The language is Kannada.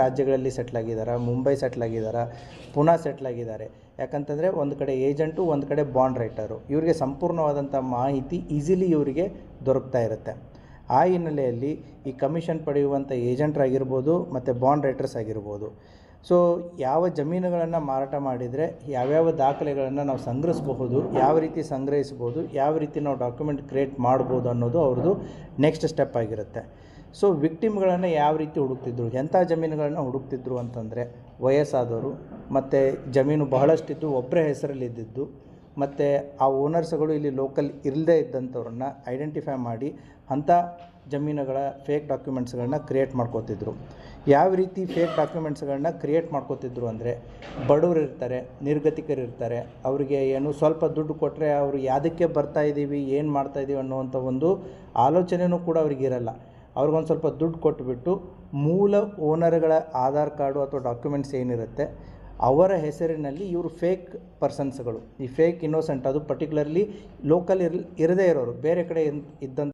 ರಾಜ್ಯಗಳಲ್ಲಿ ಸೆಟ್ಲ್ ಆಗಿದ್ದಾರಾ, ಮುಂಬೈ ಸೆಟ್ಲ್ ಆಗಿದ್ದಾರಾ ಪುನಾ ಸೆಟ್ಲ್ ಆಗಿದ್ದಾರೆ. ಯಾಕಂತಂದರೆ ಒಂದು ಕಡೆ ಏಜೆಂಟು ಒಂದು ಕಡೆ ಬಾಂಡ್ ರೈಟರು ಇವರಿಗೆ ಸಂಪೂರ್ಣವಾದಂಥ ಮಾಹಿತಿ ಈಸಿಲಿ ಇವರಿಗೆ ದೊರಕ್ತಾ ಇರುತ್ತೆ. ಆ ಹಿನ್ನೆಲೆಯಲ್ಲಿ ಈ ಕಮಿಷನ್ ಪಡೆಯುವಂಥ ಏಜೆಂಟ್ರಾಗಿರ್ಬೋದು ಮತ್ತು ಬಾಂಡ್ ರೈಟರ್ಸ್ ಆಗಿರ್ಬೋದು. ಸೊ ಯಾವ ಜಮೀನುಗಳನ್ನು ಮಾರಾಟ ಮಾಡಿದರೆ, ಯಾವ್ಯಾವ ದಾಖಲೆಗಳನ್ನು ನಾವು ಸಂಗ್ರಹಿಸಬಹುದು, ಯಾವ ರೀತಿ ಸಂಗ್ರಹಿಸ್ಬೋದು ಯಾವ ರೀತಿ ನಾವು ಡಾಕ್ಯುಮೆಂಟ್ ಕ್ರಿಯೇಟ್ ಮಾಡ್ಬೋದು ಅನ್ನೋದು ಅವ್ರದ್ದು ನೆಕ್ಸ್ಟ್ ಸ್ಟೆಪ್ ಆಗಿರುತ್ತೆ. ಸೊ ವಿಕ್ಟಿಮ್ಗಳನ್ನು ಯಾವ ರೀತಿ ಹುಡುಕ್ತಿದ್ರು? ಎಂಥ ಜಮೀನುಗಳನ್ನು ಹುಡುಕ್ತಿದ್ರು ಅಂತಂದರೆ, ವಯಸ್ಸಾದವರು, ಮತ್ತು ಜಮೀನು ಬಹಳಷ್ಟಿದ್ದು ಒಬ್ಬರ ಹೆಸರಲ್ಲಿ ಇದ್ದಿದ್ದು, ಮತ್ತು ಆ ಓನರ್ಸ್ಗಳು ಇಲ್ಲಿ ಲೋಕಲ್ ಇಲ್ಲದೇ ಇದ್ದಂಥವ್ರನ್ನ ಐಡೆಂಟಿಫೈ ಮಾಡಿ ಅಂಥ ಜಮೀನುಗಳ ಫೇಕ್ ಡಾಕ್ಯುಮೆಂಟ್ಸ್ಗಳನ್ನ ಕ್ರಿಯೇಟ್ ಮಾಡ್ಕೋತಿದ್ರು. ಯಾವ ರೀತಿ ಫೇಕ್ ಡಾಕ್ಯುಮೆಂಟ್ಸ್ಗಳನ್ನ ಕ್ರಿಯೇಟ್ ಮಾಡ್ಕೋತಿದ್ರು ಅಂದರೆ, ಬಡವರು ಇರ್ತಾರೆ, ನಿರ್ಗತಿಕರು ಇರ್ತಾರೆ, ಅವರಿಗೆ ಏನು ಸ್ವಲ್ಪ ದುಡ್ಡು ಕೊಟ್ಟರೆ ಅವರು ಯಾವುದಕ್ಕೆ ಬರ್ತಾ ಇದ್ದೀವಿ ಏನು ಮಾಡ್ತಾ ಇದ್ದೀವಿ ಅನ್ನುವಂಥ ಒಂದು ಆಲೋಚನೆಯೂ ಕೂಡ ಅವ್ರಿಗೆ ಅವ್ರಿಗೊಂದು ಸ್ವಲ್ಪ ದುಡ್ಡು ಕೊಟ್ಟುಬಿಟ್ಟು ಮೂಲ ಓನರ್ಗಳ ಆಧಾರ್ ಕಾರ್ಡು ಅಥವಾ ಡಾಕ್ಯುಮೆಂಟ್ಸ್ ಏನಿರುತ್ತೆ, ಅವರ ಹೆಸರಿನಲ್ಲಿ ಇವರು ಫೇಕ್ ಪರ್ಸನ್ಸ್ಗಳು. ಈ ಫೇಕ್ ಇನ್ನೋಸೆಂಟ್ ಅದು ಪರ್ಟಿಕ್ಯುಲರ್ಲಿ ಲೋಕಲ್ ಇರ್, ಇರದೇ ಇರೋರು, ಬೇರೆ ಕಡೆ ಇದ್ದಂಥ